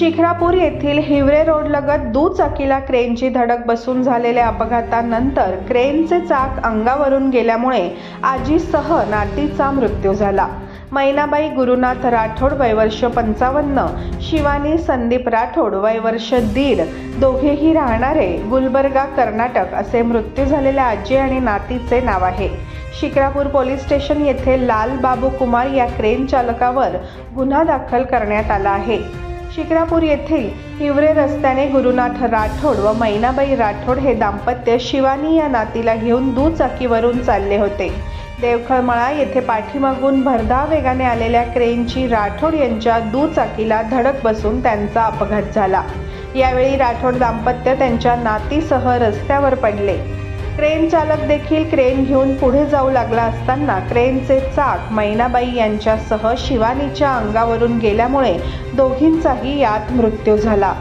शिखरापूर येथील हिवरे रोडलगत दुचाकीला क्रेनची धडक बसून झालेल्या अपघातानंतर क्रेनचे चाक अंगावरून गेल्यामुळे आजीसह नातीचा मृत्यू झाला. मैनाबाई गुरुनाथ राठोड वयवर्ष पंचावन्न शिवानी संदीप राठोड वयवर्ष दीड दोघेही राहणारे गुलबर्गा कर्नाटक असे मृत्यू झालेल्या आजी आणि नातीचे नाव आहे. शिक्रापूर पोलीस स्टेशन येथे लाल बाबू कुमार या क्रेन चालकावर गुन्हा दाखल करण्यात आला आहे. शिक्रापूर येथील हिवरे रस्त्याने गुरुनाथ राठोड व मैनाबाई राठोड हे दाम्पत्य शिवानी या नातीला घेऊन दुचाकीवरून चालले होते. देवखळमळा येथे पाठीमागून भरधाव वेगाने आलेल्या क्रेनची राठोड यांच्या दुचाकीला धडक बसून त्यांचा अपघात झाला. यावेळी राठोड दाम्पत्य त्यांच्या नातीसह रस्त्यावर पडले. क्रेन चालक देखील क्रेन घेऊन पुढे जाऊ लागला असताना क्रेनचे चाक मैनाबाई यांच्यासह शिवानीच्या अंगावरून गेल्यामुळे दोघींचाही यात मृत्यू झाला.